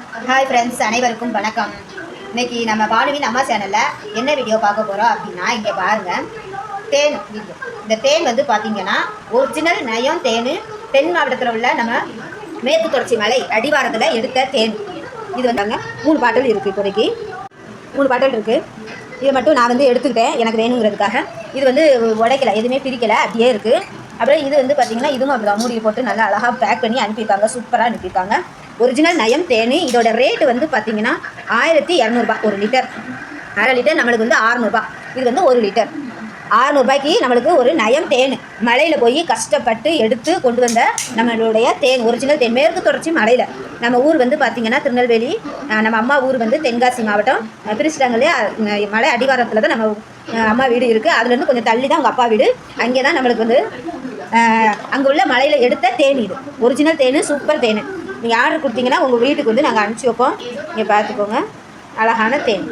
Hi friends அனைவருக்கும் வணக்கம். இன்னைக்கு நம்ம பாலுவின் அம்மா சேனலில் என்ன வீடியோ பார்க்க போகிறோம் அப்படின்னா இங்கே பாருங்கள் தேன் இந்த தேன் வந்து பார்த்தீங்கன்னா ஒரிஜினல் நயம் தேன் தென் மாவட்டத்தில் உள்ள நம்ம மேற்கு தொடர்ச்சி மலை அடிவாரத்தில் எடுத்த தேன். இது வந்தாங்க மூணு பாட்டில் இருக்குது இப்போதைக்கு. மூணு பாட்டில் இருக்குது இது மட்டும் நான் வந்து எடுத்துக்கிட்டேன் எனக்கு வேணுங்கிறதுக்காக. இது வந்து உடைக்கல எதுவுமே பிரிக்கலை அப்படியே இருக்குது அப்புறம் இது வந்து பார்த்தீங்கன்னா இதுவும் அப்படி மூடி போட்டு நல்லா அழகாக பேக் பண்ணி அனுப்பியிருக்காங்க சூப்பராக அனுப்பியிருக்காங்க. ஒரிஜினல் நயம் தேனி. இதோட ரேட்டு வந்து பார்த்தீங்கன்னா ஆயிரத்தி இரநூறுபா ஒரு லிட்டர் அரை லிட்டர் நம்மளுக்கு வந்து ஆறுநூறுபா. இது வந்து ஒரு லிட்டர் ஆறுநூறுபாய்க்கு நம்மளுக்கு ஒரு நயம் தேன். மலையில் போய் கஷ்டப்பட்டு எடுத்து கொண்டு வந்த நம்மளுடைய தேன் ஒரிஜினல் தேன். மேற்கு தொடர்ச்சி மலையில். நம்ம ஊர் வந்து பார்த்திங்கன்னா திருநெல்வேலி நம்ம அம்மா ஊர் வந்து தென்காசி மாவட்டம். அஹ் மலை அடிவாரத்தில் தான் நம்ம அம்மா வீடு இருக்குது அதுலேருந்து கொஞ்சம் தள்ளி தான் அவங்க அப்பா வீடு. அங்கே தான் நம்மளுக்கு வந்து அங்கே உள்ள மலையில் எடுத்த தேன் இது. ஒரிஜினல் தேன் சூப்பர் தேன். நீங்கள் ஆர்டர் கொடுத்தீங்கன்னா உங்கள் வீட்டுக்கு வந்து நாங்கள் அனுப்பிச்சி வைப்போம். நீங்கள் பார்த்துக்கோங்க. அழகான தேன்.